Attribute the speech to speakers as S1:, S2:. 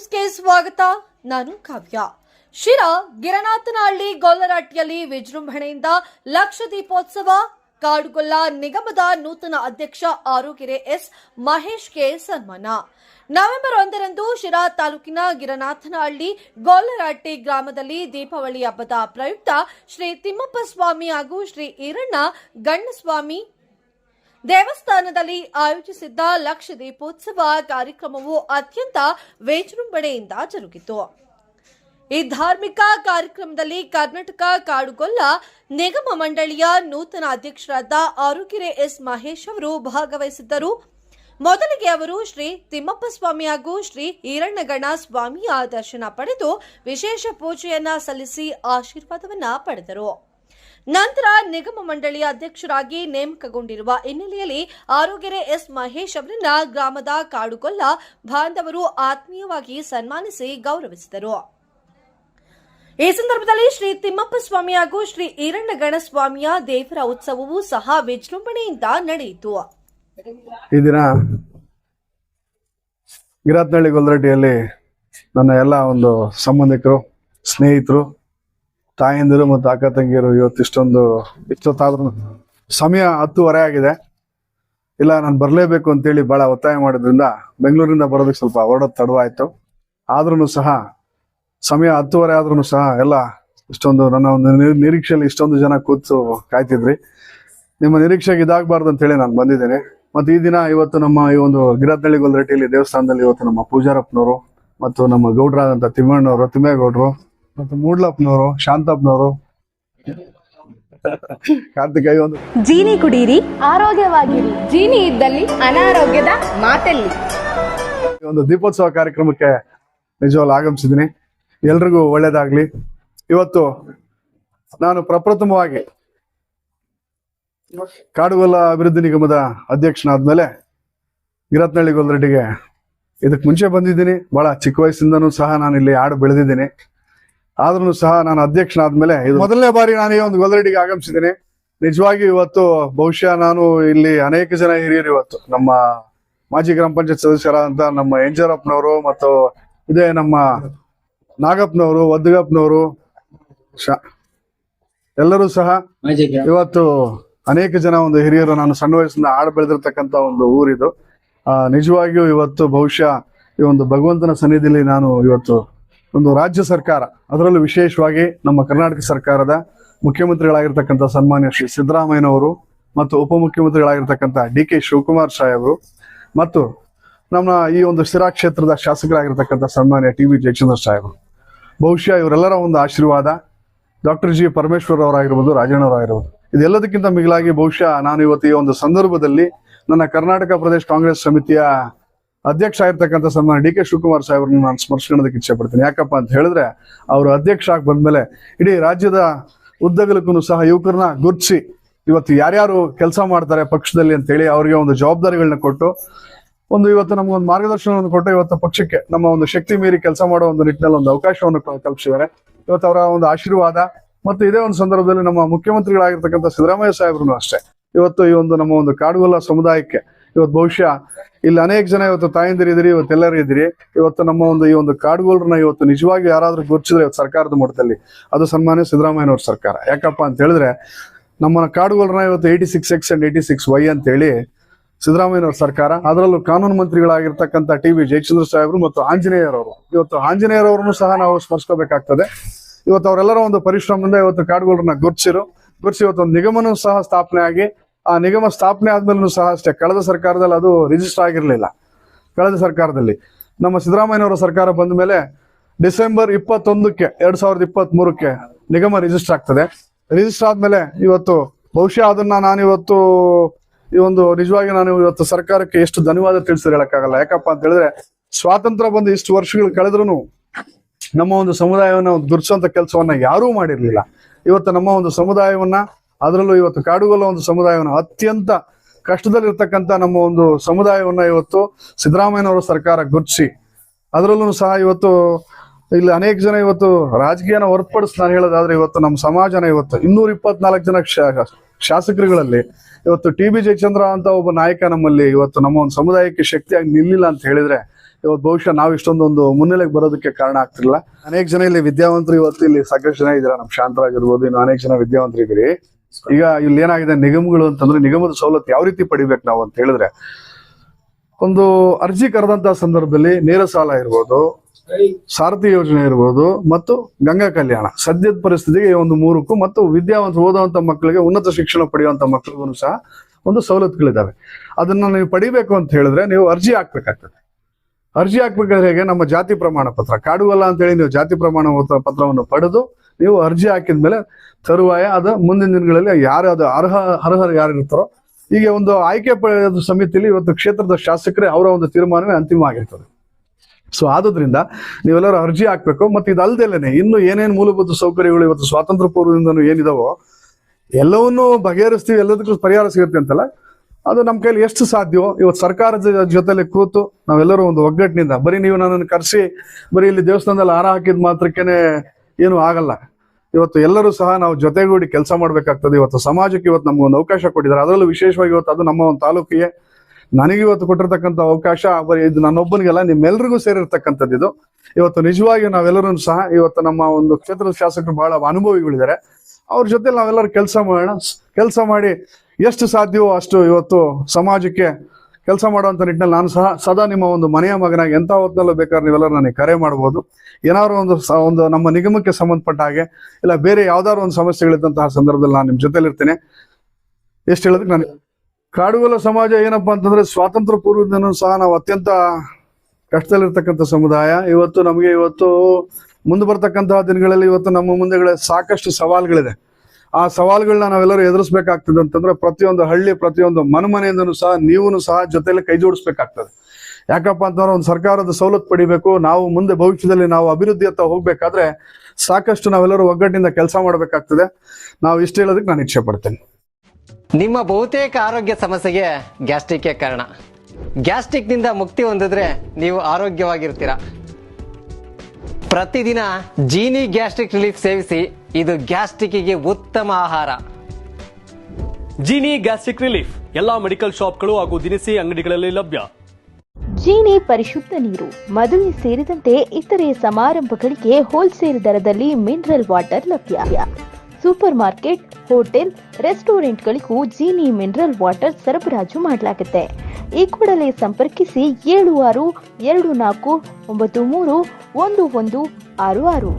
S1: ನ್ಯೂಸ್ಗೆ ಸ್ವಾಗತ. ನಾನು ಕಾವ್ಯ. ಶಿರ ಗಿರನಾಥನಹಳ್ಳಿ ಗೊಲ್ಲರಟ್ಟಿಯಲ್ಲಿ ವಿಜೃಂಭಣೆಯಿಂದ ಲಕ್ಷ ದೀಪೋತ್ಸವ ಕಾಡುಗೊಲ್ಲ ನಿಗಮದ ನೂತನ ಅಧ್ಯಕ್ಷ ಆರೋಗ್ಯರೆ ಎಸ್. ಮಹೇಶ್ಗೆ ಸನ್ಮಾನ. ನವೆಂಬರ್ ಒಂದರಂದು ಶಿರಾ ತಾಲೂಕಿನ ಗಿರನಾಥನಹಳ್ಳಿ ಗೊಲ್ಲರಟ್ಟಿ ಗ್ರಾಮದಲ್ಲಿ ದೀಪಾವಳಿ ಹಬ್ಬದ ಪ್ರಯುಕ್ತ ಶ್ರೀ ತಿಮ್ಮಪ್ಪ ಸ್ವಾಮಿ ಹಾಗೂ ಶ್ರೀ ಈರಣ್ಣ ಗಣ್ಣಸ್ವಾಮಿ ದೇವಸ್ಥಾನದಲ್ಲಿ ಆಯೋಜಿಸಿದ್ದ ಲಕ್ಷ ದೀಪೋತ್ಸವ ಕಾರ್ಯಕ್ರಮವು ಅತ್ಯಂತ ವಿಜೃಂಭಣೆಯಿಂದ ಜರುಗಿತು. ಈ ಧಾರ್ಮಿಕ ಕಾರ್ಯಕ್ರಮದಲ್ಲಿ ಕರ್ನಾಟಕ ಕಾಡುಗೊಲ್ಲ ನಿಗಮ ಮಂಡಳಿಯ ನೂತನ ಅಧ್ಯಕ್ಷರಾದ ಆರೋಗ್ಯರೆ ಎಸ್ ಮಹೇಶ್ ಅವರು ಭಾಗವಹಿಸಿದ್ದರು. ಮೊದಲಿಗೆ ಅವರು ಶ್ರೀ ತಿಮ್ಮಪ್ಪ ಸ್ವಾಮಿ ಹಾಗೂ ಶ್ರೀ ಈರಣ್ಣಗಣ ಸ್ವಾಮಿಯ ದರ್ಶನ ಪಡೆದು ವಿಶೇಷ ಪೂಜೆಯನ್ನ ಸಲ್ಲಿಸಿ ಆಶೀರ್ವಾದವನ್ನ ಪಡೆದರು. ನಂತರ ನಿಗಮ ಮಂಡಳಿಯ ಅಧ್ಯಕ್ಷರಾಗಿ ನೇಮಕಗೊಂಡಿರುವ ಹಿನ್ನೆಲೆಯಲ್ಲಿ ಆರೋಗ್ಯರೆ ಎಸ್ ಮಹೇಶ್ ಅವರನ್ನ ಗ್ರಾಮದ ಕಾಡುಗೊಲ್ಲ ಬಾಂಧವರು ಆತ್ಮೀಯವಾಗಿ ಸನ್ಮಾನಿಸಿ ಗೌರವಿಸಿದರು. ಈ ಸಂದರ್ಭದಲ್ಲಿ ಶ್ರೀ ತಿಮ್ಮಪ್ಪ ಸ್ವಾಮಿ ಹಾಗೂ ಶ್ರೀ ಈರಣ್ಣ ಗಣಸ್ವಾಮಿಯ ದೇವರ ಉತ್ಸವವೂ ಸಹ ವಿಜೃಂಭಣೆಯಿಂದ ನಡೆಯಿತು.
S2: ಈ ದಿನ ನನ್ನ ಎಲ್ಲ ಒಂದು ಸಂಬಂಧಿಕರು, ಸ್ನೇಹಿತರು ತಾಯಂದಿರು ಮತ್ತು ಅಕ್ಕ ತಂಗಿಯರು ಇವತ್ತು ಇಷ್ಟೊಂದು ಇಷ್ಟೊತ್ತಾದ್ರೂ ಸಮಯ ಹತ್ತುವರೆ ಆಗಿದೆ. ಇಲ್ಲ, ನಾನು ಬರಲೇಬೇಕು ಅಂತೇಳಿ ಭಾಳ ಒತ್ತಾಯ ಮಾಡಿದ್ರಿಂದ ಬೆಂಗಳೂರಿಂದ ಬರೋದಕ್ಕೆ ಸ್ವಲ್ಪ ಹೊರಡೋದು ತಡವಾಯಿತು. ಆದ್ರೂ ಸಹ ಸಮಯ ಹತ್ತುವರೆ ಆದ್ರೂ ಸಹ ಎಲ್ಲ ಇಷ್ಟೊಂದು ನನ್ನ ಒಂದು ನಿರೀ- ನಿರೀಕ್ಷೆಯಲ್ಲಿ ಇಷ್ಟೊಂದು ಜನ ಕೂತು ಕಾಯ್ತಿದ್ರಿ. ನಿಮ್ಮ ನಿರೀಕ್ಷೆಗೆ ಇದಾಗಬಾರ್ದು ಅಂತ ಹೇಳಿ ನಾನು ಬಂದಿದ್ದೇನೆ. ಮತ್ತು ಈ ದಿನ ಇವತ್ತು ನಮ್ಮ ಈ ಒಂದು ಗಿರತಳ್ಳಿ ಗೊಲ್ರಟ್ಟಿಯಲ್ಲಿ ದೇವಸ್ಥಾನದಲ್ಲಿ ಇವತ್ತು ನಮ್ಮ ಪೂಜಾರಪ್ಪನವರು ಮತ್ತು ನಮ್ಮ ಗೌಡ್ರಾದಂಥ ತಿಮ್ಮಣ್ಣವರು ತಿಮ್ಮೇಗೌಡರು ಮತ್ತು ಮೂಡ್ಲಪ್ಪನವರು ಶಾಂತಪ್ಪನವರು ಕಾರ್ತಿಕೇಯ ಒಂದು.
S3: ಜೀನಿ ಕುಡೀರಿ
S4: ಆರೋಗ್ಯವಾಗಿರಿ. ಜೀನಿ ಇದ್ದಲ್ಲಿ ಅನಾರೋಗ್ಯದ ಮಾತಲ್ಲಿ.
S2: ಈ ಒಂದು ದೀಪೋತ್ಸವ ಕಾರ್ಯಕ್ರಮಕ್ಕೆ ನಿಜವಾಗ್ಲು ಆಗಮಿಸಿದ್ದೀನಿ. ಎಲ್ರಿಗೂ ಒಳ್ಳೇದಾಗ್ಲಿ. ಇವತ್ತು ನಾನು ಪ್ರಪ್ರಥಮವಾಗಿ ಕಾಡುಗೊಲ್ಲ ಅಭಿವೃದ್ಧಿ ನಿಗಮದ ಅಧ್ಯಕ್ಷನಾದ್ಮೇಲೆ ಗಿರತ್ನಳ್ಳಿ ಗೋಲ್ರೆಡ್ಡಿಗೆ ಇದಕ್ಕೆ ಮುಂಚೆ ಬಂದಿದ್ದೀನಿ. ಬಹಳ ಚಿಕ್ಕ ವಯಸ್ಸಿಂದನೂ ಸಹ ನಾನು ಇಲ್ಲಿ ಹಾಡು ಬೆಳೆದಿದ್ದೀನಿ. ಆದ್ರೂ ಸಹ ನಾನು ಅಧ್ಯಕ್ಷನಾದ ಮೇಲೆ ಮೊದಲನೇ ಬಾರಿ ನಾನು ಈ ಒಂದು ಗೊಲ್ರೆಡ್ಡಿಗೆ ಆಗಮಿಸಿದ್ದೀನಿ. ನಿಜವಾಗಿ ಇವತ್ತು ಬಹುಶಃ ನಾನು ಇಲ್ಲಿ ಅನೇಕ ಜನ ಹಿರಿಯರು ಇವತ್ತು ನಮ್ಮ ಮಾಜಿ ಗ್ರಾಮ ಪಂಚಾಯತ್ ಸದಸ್ಯರಾದಂತ ನಮ್ಮ ಎಂಜರಪ್ಪನವರು ಮತ್ತು ಇದೇ ನಮ್ಮ ನಾಗಪ್ಪನವರು ಒದ್ದಗಪ್ಪನವರು ಎಲ್ಲರೂ ಸಹ ಇವತ್ತು ಅನೇಕ ಜನ ಒಂದು ಹಿರಿಯರು ನಾನು ಸಣ್ಣ ವಯಸ್ಸಿಂದ ಆಡು ಬೆಳೆದಿರ್ತಕ್ಕಂಥ ಒಂದು ಊರಿದು. ಆ, ನಿಜವಾಗಿಯೂ ಇವತ್ತು ಬಹುಶಃ ಈ ಒಂದು ಭಗವಂತನ ಸನ್ನಿಧಿಯಲ್ಲಿ ನಾನು ಇವತ್ತು ಒಂದು ರಾಜ್ಯ ಸರ್ಕಾರ, ಅದರಲ್ಲೂ ವಿಶೇಷವಾಗಿ ನಮ್ಮ ಕರ್ನಾಟಕ ಸರ್ಕಾರದ ಮುಖ್ಯಮಂತ್ರಿಗಳಾಗಿರ್ತಕ್ಕಂಥ ಸನ್ಮಾನ್ಯ ಶ್ರೀ ಸಿದ್ದರಾಮಯ್ಯನವರು ಮತ್ತು ಉಪಮುಖ್ಯಮಂತ್ರಿಗಳಾಗಿರ್ತಕ್ಕಂಥ ಡಿ ಕೆ ಶಿವಕುಮಾರ್ ಸಾಹೇಬರು ಮತ್ತು ನಮ್ಮ ಈ ಒಂದು ಶಿರಾ ಕ್ಷೇತ್ರದ ಶಾಸಕರಾಗಿರ್ತಕ್ಕಂಥ ಸನ್ಮಾನ್ಯ ಟಿ ವಿ ಜಯಚಂದ್ರ ಸಾಹೇಬರು ಬಹುಶಃ ಇವರೆಲ್ಲರ ಒಂದು ಆಶೀರ್ವಾದ ಡಾಕ್ಟರ್ ಜಿ ಪರಮೇಶ್ವರ್ ಅವರಾಗಿರ್ಬೋದು ರಾಜಣ್ಣವರಾಗಿರ್ಬೋದು ಇದೆಲ್ಲದಕ್ಕಿಂತ ಮಿಗಿಲಾಗಿ ಬಹುಶಃ ನಾನು ಇವತ್ತು ಈ ಒಂದು ಸಂದರ್ಭದಲ್ಲಿ ನನ್ನ ಕರ್ನಾಟಕ ಪ್ರದೇಶ ಕಾಂಗ್ರೆಸ್ ಸಮಿತಿಯ ಅಧ್ಯಕ್ಷ ಆಗಿರ್ತಕ್ಕಂಥ ಸನ್ಮಾನ ಡಿ ಕೆ ಶಿವಕುಮಾರ್ ಸಾಹೇಬ್ರನ್ನ ನಾನು ಸ್ಮರಿಸ್ಕೊಳ್ಳೋದಕ್ಕೆ ಇಚ್ಛೆ ಪಡ್ತೀನಿ ಯಾಕಪ್ಪ ಅಂತ ಹೇಳಿದ್ರೆ ಅವರು ಅಧ್ಯಕ್ಷ ಆಗಿ ಬಂದ್ಮೇಲೆ ಇಡೀ ರಾಜ್ಯದ ಉದ್ದಗಲಕ್ಕೂ ಸಹ ಯುವಕರನ್ನ ಗುರುತಿಸಿ ಇವತ್ತು ಯಾರ್ಯಾರು ಕೆಲಸ ಮಾಡ್ತಾರೆ ಪಕ್ಷದಲ್ಲಿ ಅಂತೇಳಿ ಅವರಿಗೆ ಒಂದು ಜವಾಬ್ದಾರಿಗಳನ್ನ ಕೊಟ್ಟು ಒಂದು ಇವತ್ತು ನಮ್ಗೊಂದು ಮಾರ್ಗದರ್ಶನವನ್ನು ಕೊಟ್ಟು ಇವತ್ತು ಪಕ್ಷಕ್ಕೆ ನಮ್ಮ ಒಂದು ಶಕ್ತಿ ಮೀರಿ ಕೆಲಸ ಮಾಡೋ ಒಂದು ನಿಟ್ಟಿನಲ್ಲಿ ಒಂದು ಅವಕಾಶವನ್ನು ಕಲ್ಪಿಸಿದ್ದಾರೆ. ಇವತ್ತು ಅವರ ಒಂದು ಆಶೀರ್ವಾದ ಮತ್ತು ಇದೇ ಒಂದು ಸಂದರ್ಭದಲ್ಲಿ ನಮ್ಮ ಮುಖ್ಯಮಂತ್ರಿಗಳಾಗಿರ್ತಕ್ಕಂಥ ಸಿದ್ದರಾಮಯ್ಯ ಸಾಹೇಬ್ರು ಅಷ್ಟೇ. ಇವತ್ತು ಈ ಒಂದು ನಮ್ಮ ಒಂದು ಕಾಡುಗೊಲ್ಲ ಸಮುದಾಯಕ್ಕೆ ಇವತ್ತು ಬಹುಶಃ ಇಲ್ಲಿ ಅನೇಕ ಜನ ಇವತ್ತು ತಾಯಂದಿರಿ ಇವತ್ತು ಎಲ್ಲರೂ ಇದ್ರಿ ಇವತ್ತು ನಮ್ಮ ಒಂದು ಈ ಒಂದು ಕಾಡುಗೋಲ್ರನ್ನ ಇವತ್ತು ನಿಜವಾಗಿ ಯಾರಾದ್ರೂ ಗುರುತಿಸಿದ್ರೆ ಇವತ್ತು ಸರ್ಕಾರದ ಮಟ್ಟದಲ್ಲಿ, ಅದು ಸನ್ಮಾನ್ಯ ಸಿದ್ದರಾಮಯ್ಯನವ್ರ ಸರ್ಕಾರ. ಯಾಕಪ್ಪ ಅಂತ ಹೇಳಿದ್ರೆ ನಮ್ಮ ಕಾಡುಗೋಲ್ರನ್ನ ಇವತ್ತು eighty six X and eighty six Y ಅಂತೇಳಿ ಸಿದ್ದರಾಮಯ್ಯನವ್ರ ಸರ್ಕಾರ. ಅದರಲ್ಲೂ ಕಾನೂನು ಮಂತ್ರಿಗಳಾಗಿರ್ತಕ್ಕಂಥ ಟಿ ವಿ ಜಯಚಂದ್ರ ಸಾಹೇಬರು ಮತ್ತು ಆಂಜನೇಯರವರು. ಇವತ್ತು ಆಂಜನೇಯರವ್ರನ್ನು ಸಹ ನಾವು ಸ್ಮರಿಸ್ಕೋಬೇಕಾಗ್ತದೆ. ಇವತ್ತು ಅವರೆಲ್ಲರ ಒಂದು ಪರಿಶ್ರಮದಿಂದ ಇವತ್ತು ಕಾಡುಗೋಲ್ರನ್ನ ಗುರುತಿಸಿರು. ಗುರುತಿಸಿ ಇವತ್ತು ಒಂದು ನಿಗಮನೂ ಸಹ ಸ್ಥಾಪನೆ ಆಗಿ ಆ ನಿಗಮ ಸ್ಥಾಪನೆ ಆದ್ಮೇಲೂ ಸಹ ಅಷ್ಟೇ. ಕಳೆದ ಸರ್ಕಾರದಲ್ಲಿ ಅದು ರಿಜಿಸ್ಟರ್ ಆಗಿರಲಿಲ್ಲ. ಕಳೆದ ಸರ್ಕಾರದಲ್ಲಿ. ನಮ್ಮ ಸಿದ್ದರಾಮಯ್ಯನವರ ಸರ್ಕಾರ ಬಂದ ಮೇಲೆ ಡಿಸೆಂಬರ್ ಇಪ್ಪತ್ತೊಂದಕ್ಕೆ, ಎರಡ್ ಸಾವಿರದ ಇಪ್ಪತ್ತ್ ಮೂರಕ್ಕೆ ನಿಗಮ ರಿಜಿಸ್ಟರ್ ಆಗ್ತದೆ. ರಿಜಿಸ್ಟರ್ ಆದ್ಮೇಲೆ ಇವತ್ತು ಬಹುಶಃ ಅದನ್ನ ನಾನು ಇವತ್ತು ಈ ಒಂದು ನಿಜವಾಗಿ ನಾನು ಇವತ್ತು ಸರ್ಕಾರಕ್ಕೆ ಎಷ್ಟು ಧನ್ಯವಾದ ತಿಳಿಸಿದ್ರೆ ಹೇಳಕ್ಕಾಗಲ್ಲ. ಯಾಕಪ್ಪ ಅಂತ ಹೇಳಿದ್ರೆ ಸ್ವಾತಂತ್ರ್ಯ ಬಂದು ಇಷ್ಟು ವರ್ಷಗಳು ಕಳೆದ್ರು ನಮ್ಮ ಒಂದು ಸಮುದಾಯವನ್ನ ಗುರುತಿಸುವಂತ ಕೆಲಸವನ್ನ ಯಾರೂ ಮಾಡಿರ್ಲಿಲ್ಲ. ಇವತ್ತು ನಮ್ಮ ಒಂದು ಸಮುದಾಯವನ್ನ ಅದರಲ್ಲೂ ಇವತ್ತು ಕಾಡುಗೊಲ್ಲ ಒಂದು ಸಮುದಾಯವನ್ನು ಅತ್ಯಂತ ಕಷ್ಟದಲ್ಲಿರ್ತಕ್ಕಂಥ ನಮ್ಮ ಒಂದು ಸಮುದಾಯವನ್ನ ಇವತ್ತು ಸಿದ್ದರಾಮಯ್ಯನವರು ಸರ್ಕಾರ ಗುರುತಿಸಿ ಅದರಲ್ಲೂ ಸಹ ಇವತ್ತು ಇಲ್ಲಿ ಅನೇಕ ಜನ ಇವತ್ತು ರಾಜಕೀಯನ ಹೊರತುಪಡಿಸಿ ನಾನು ಹೇಳೋದಾದ್ರೆ ಇವತ್ತು ನಮ್ಮ ಸಮಾಜನ ಇವತ್ತು ಇನ್ನೂರ ಇಪ್ಪತ್ನಾಲ್ಕು ಜನ ಶಾಸಕರುಗಳಲ್ಲಿ ಇವತ್ತು ಟಿ ಬಿ ಜಯಚಂದ್ರ ಅಂತ ಒಬ್ಬ ನಾಯಕ ನಮ್ಮಲ್ಲಿ ಇವತ್ತು ನಮ್ಮ ಒಂದು ಸಮುದಾಯಕ್ಕೆ ಶಕ್ತಿಯಾಗಿ ನಿಲ್ಲಿಲ್ಲ ಅಂತ ಹೇಳಿದ್ರೆ ಇವತ್ತು ಬಹುಶಃ ನಾವು ಇಷ್ಟೊಂದು ಒಂದು ಮುನ್ನೆಲೆಗೆ ಬರೋದಕ್ಕೆ ಕಾರಣ ಆಗ್ತಿರಲಿಲ್ಲ. ಅನೇಕ ಜನ ಇಲ್ಲಿ ವಿದ್ಯಾವಂತರು ಇವತ್ತು ಇಲ್ಲಿ ಸಾಕಷ್ಟು ಜನ ಇದ್ದೀರಾ? ನಮ್ಮ ಶಾಂತರಾಜ್ ಇರ್ಬೋದು, ಇನ್ನು ಅನೇಕ ಜನ ವಿದ್ಯಾವಂತರು ಇದ್ದೀರಿ ಈಗ ಇಲ್ಲಿ ಏನಾಗಿದೆ, ನಿಗಮಗಳು ಅಂತಂದ್ರೆ ನಿಗಮದ ಸವಲತ್ತು ಯಾವ ರೀತಿ ಪಡಿಬೇಕು ನಾವು ಅಂತ ಹೇಳಿದ್ರೆ, ಒಂದು ಅರ್ಜಿ ಕರೆದಂತ ಸಂದರ್ಭದಲ್ಲಿ ನೇರ ಸಾಲ ಇರ್ಬೋದು, ಸಾರಥಿ ಯೋಜನೆ ಇರ್ಬೋದು, ಮತ್ತು ಗಂಗಾ ಕಲ್ಯಾಣ. ಸದ್ಯದ ಪರಿಸ್ಥಿತಿಗೆ ಈ ಒಂದು ಮೂರಕ್ಕೂ ಮತ್ತು ವಿದ್ಯಾವಂತ ಓದುವಂತ ಮಕ್ಕಳಿಗೆ ಉನ್ನತ ಶಿಕ್ಷಣ ಪಡೆಯುವಂತ ಮಕ್ಕಳಿಗೂ ಸಹ ಒಂದು ಸವಲತ್ತುಗಳಿದ್ದಾವೆ. ಅದನ್ನ ನೀವು ಪಡಿಬೇಕು ಅಂತ ಹೇಳಿದ್ರೆ ನೀವು ಅರ್ಜಿ ಹಾಕ್ಬೇಕಾಗ್ತದೆ. ಅರ್ಜಿ ಹಾಕ್ಬೇಕಾದ್ರೆ ಹೇಗೆ, ನಮ್ಮ ಜಾತಿ ಪ್ರಮಾಣ ಪತ್ರ. ಕಾಡುವಲ್ಲ ಅಂತ ಹೇಳಿ ನೀವು ಜಾತಿ ಪ್ರಮಾಣ ಪತ್ರವನ್ನು ಪಡೆದು ನೀವು ಅರ್ಜಿ ಹಾಕಿದ್ಮೇಲೆ ತರುವಾಯ ಅದು ಮುಂದಿನ ದಿನಗಳಲ್ಲಿ ಯಾರು ಅದು ಅರ್ಹ, ಅರ್ಹರು ಯಾರು ಇರ್ತಾರೋ ಈಗ ಒಂದು ಆಯ್ಕೆ ಸಮಿತಿಯಲ್ಲಿ ಇವತ್ತು ಕ್ಷೇತ್ರದ ಶಾಸಕರೇ ಅವರ ಒಂದು ತೀರ್ಮಾನವೇ ಅಂತಿಮ ಆಗಿರ್ತದೆ. ಸೊ ಆದುದರಿಂದ ನೀವೆಲ್ಲರೂ ಅರ್ಜಿ ಹಾಕ್ಬೇಕು, ಮತ್ತೆ ಇದಲ್ದೆಲ್ಲನೆ ಇನ್ನು ಏನೇನು ಮೂಲಭೂತ ಸೌಕರ್ಯಗಳು ಇವತ್ತು ಸ್ವಾತಂತ್ರ್ಯ ಪೂರ್ವದಿಂದನೂ ಏನಿದಾವೋ, ಎಲ್ಲವನ್ನೂ ಬಗೆಹರಿಸ್ತೀವಿ, ಎಲ್ಲದಕ್ಕೂ ಪರಿಹಾರ ಸಿಗುತ್ತೆ ಅಂತಲ್ಲ, ಅದು ನಮ್ಮ ಕೈಲಿ ಎಷ್ಟು ಸಾಧ್ಯವೋ, ಇವತ್ತು ಸರ್ಕಾರದ ಜೊತೆಲೆ ಕೂತು ನಾವೆಲ್ಲರೂ ಒಂದು ಒಗ್ಗಟ್ಟಿನಿಂದ, ಬರೀ ನೀವು ನನ್ನನ್ನು ಕರೆಸಿ, ಬರೀ ಇಲ್ಲಿ ದೇವಸ್ಥಾನದಲ್ಲಿ ಹಾರ ಹಾಕಿದ ಮಾತ್ರಕ್ಕೇನೆ ಏನು ಆಗಲ್ಲ. ಇವತ್ತು ಎಲ್ಲರೂ ಸಹ ನಾವು ಜೊತೆಗೂಡಿ ಕೆಲಸ ಮಾಡ್ಬೇಕಾಗ್ತದೆ. ಇವತ್ತು ಸಮಾಜಕ್ಕೆ ಇವತ್ತು ನಮ್ಗೆ ಒಂದು ಅವಕಾಶ ಕೊಟ್ಟಿದ್ದಾರೆ. ಅದರಲ್ಲೂ ವಿಶೇಷವಾಗಿ ಇವತ್ತು ಅದು ನಮ್ಮ ಒಂದು ತಾಲೂಕಿಗೆ ನನಗೆ ಇವತ್ತು ಕೊಟ್ಟಿರ್ತಕ್ಕಂಥ ಅವಕಾಶ ಇದು ನನ್ನೊಬ್ಬನಿಗೆಲ್ಲ ನಿಮ್ಮೆಲ್ಲರಿಗೂ ಸೇರಿರ್ತಕ್ಕಂಥದ್ದು ಇದು. ಇವತ್ತು ನಿಜವಾಗಿ ನಾವೆಲ್ಲರೂ ಸಹ ಇವತ್ತು ನಮ್ಮ ಒಂದು ಕ್ಷೇತ್ರದ ಶಾಸಕರು ಬಹಳ ಅನುಭವಿಗಳಿದ್ದಾರೆ. ಅವ್ರ ಜೊತೆ ನಾವೆಲ್ಲರೂ ಕೆಲಸ ಮಾಡೋಣ. ಕೆಲಸ ಮಾಡಿ ಎಷ್ಟು ಸಾಧ್ಯವೋ ಅಷ್ಟು ಇವತ್ತು ಸಮಾಜಕ್ಕೆ ಕೆಲಸ ಮಾಡುವಂತ ನಿಟ್ಟಿನಲ್ಲಿ ನಾನು ಸಹ ಸದಾ ನಿಮ್ಮ ಒಂದು ಮನೆಯ ಮಗನಾಗಿ ಎಂಥ ಹೊತ್ತಿನಲ್ಲೂ ಬೇಕಾದ್ರೆ ನೀವೆಲ್ಲರೂ ನನಗೆ ಕರೆ ಮಾಡ್ಬೋದು. ಏನಾದ್ರು ಒಂದು ಒಂದು ನಮ್ಮ ನಿಗಮಕ್ಕೆ ಸಂಬಂಧಪಟ್ಟ ಹಾಗೆ, ಇಲ್ಲ ಬೇರೆ ಯಾವ್ದಾದ್ರು ಒಂದು ಸಮಸ್ಯೆಗಳಿದ್ದಂತಹ ಸಂದರ್ಭದಲ್ಲಿ ನಾನು ನಿಮ್ಮ ಜೊತೆಲಿರ್ತೇನೆ. ಎಷ್ಟು ಹೇಳೋದಕ್ಕೆ ನಾನು ಕಾಡುಗೊಲ್ಲ ಸಮಾಜ ಏನಪ್ಪಾ ಅಂತಂದ್ರೆ ಸ್ವಾತಂತ್ರ್ಯ ಪೂರ್ವದಿಂದನೂ ಸಹ ನಾವು ಅತ್ಯಂತ ಕಷ್ಟದಲ್ಲಿರ್ತಕ್ಕಂಥ ಸಮುದಾಯ. ಇವತ್ತು ನಮಗೆ ಇವತ್ತು ಮುಂದೆ ಬರ್ತಕ್ಕಂತಹ ದಿನಗಳಲ್ಲಿ ಇವತ್ತು ನಮ್ಮ ಮುಂದೆಗಳ ಸಾಕಷ್ಟು ಸವಾಲುಗಳಿದೆ. ಆ ಸವಾಲುಗಳನ್ನ ನಾವೆಲ್ಲರೂ ಎದುರಿಸಬೇಕಾಗ್ತದೆ ಅಂತಂದ್ರೆ ಪ್ರತಿಯೊಂದು ಹಳ್ಳಿ, ಪ್ರತಿಯೊಂದು ಮನೆಯಿಂದನೂ ಸಹ ನೀವು ಸಹ ಜೊತೆಯಲ್ಲಿ ಕೈ ಜೋಡಿಸ್ಬೇಕಾಗ್ತದೆ. ಯಾಕಪ್ಪ ಅಂತಂದ್ರೆ ಒಂದು ಸರ್ಕಾರದ ಸವಲತ್ತು ಪಡಿಬೇಕು, ನಾವು ಮುಂದೆ ಭವಿಷ್ಯದಲ್ಲಿ ನಾವು ಅಭಿವೃದ್ಧಿಯತ್ತ ಹೋಗ್ಬೇಕಾದ್ರೆ ಸಾಕಷ್ಟು ನಾವೆಲ್ಲರೂ ಒಗ್ಗಟ್ಟಿನಿಂದ ಕೆಲಸ ಮಾಡಬೇಕಾಗ್ತದೆ. ನಾವು ಇಷ್ಟ ಹೇಳೋದಕ್ಕೆ ನಾನು ಇಚ್ಛೆ ಪಡ್ತೇನೆ.
S3: ನಿಮ್ಮ ಬಹುತೇಕ ಆರೋಗ್ಯ ಸಮಸ್ಯೆಗೆ ಗ್ಯಾಸ್ಟ್ರಿಕ್ಕೇ ಕಾರಣ. ಗ್ಯಾಸ್ಟ್ರಿಕ್ನಿಂದ ಮುಕ್ತಿ ಹೊಂದಿದ್ರೆ ನೀವು ಆರೋಗ್ಯವಾಗಿರ್ತೀರಾ. ಪ್ರತಿದಿನ ಜೀನಿ ಗ್ಯಾಸ್ಟ್ರಿಕ್ ರಿಲೀಫ್ ಸೇವಿಸಿ ಇದು ಗ್ಯಾಸ್ಟ್ರಿಕ್ಕಿಗೆ ಉತ್ತಮ ಆಹಾರ.
S5: Jeeni gastric relief. ಎಲ್ಲಾ ಮೆಡಿಕಲ್ ಶಾಪ್ಗಳು ಹಾಗೂ ದಿನಸಿ ಅಂಗಡಿಗಳಲ್ಲಿ ಲಭ್ಯ.
S4: ಜೀನಿ ಪರಿಶುದ್ಧ ನೀರು ಮದುವೆ ಸೇರಿದಂತೆ ಇತರೆ ಸಮಾರಂಭಗಳಿಗೆ ಹೋಲ್ಸೇಲ್ ದರದಲ್ಲಿ ಮಿನರಲ್ ವಾಟರ್ ಲಭ್ಯ. ಸೂಪರ್ ಮಾರ್ಕೆಟ್ ಹೋಟೆಲ್ ರೆಸ್ಟೋರೆಂಟ್ಗಳಿಗೂ ಜೀನಿ ಮಿನರಲ್ ವಾಟರ್ ಸರಬರಾಜು ಮಾಡಲಾಗುತ್ತೆ. ಈ ಕೂಡಲೇ ಸಂಪರ್ಕಿಸಿ ಏಳು ಆರು ಎರಡು ನಾಲ್ಕು ಒಂಬತ್ತು ಮೂರು ಒಂದು ಒಂದು ಆರು ಆರು.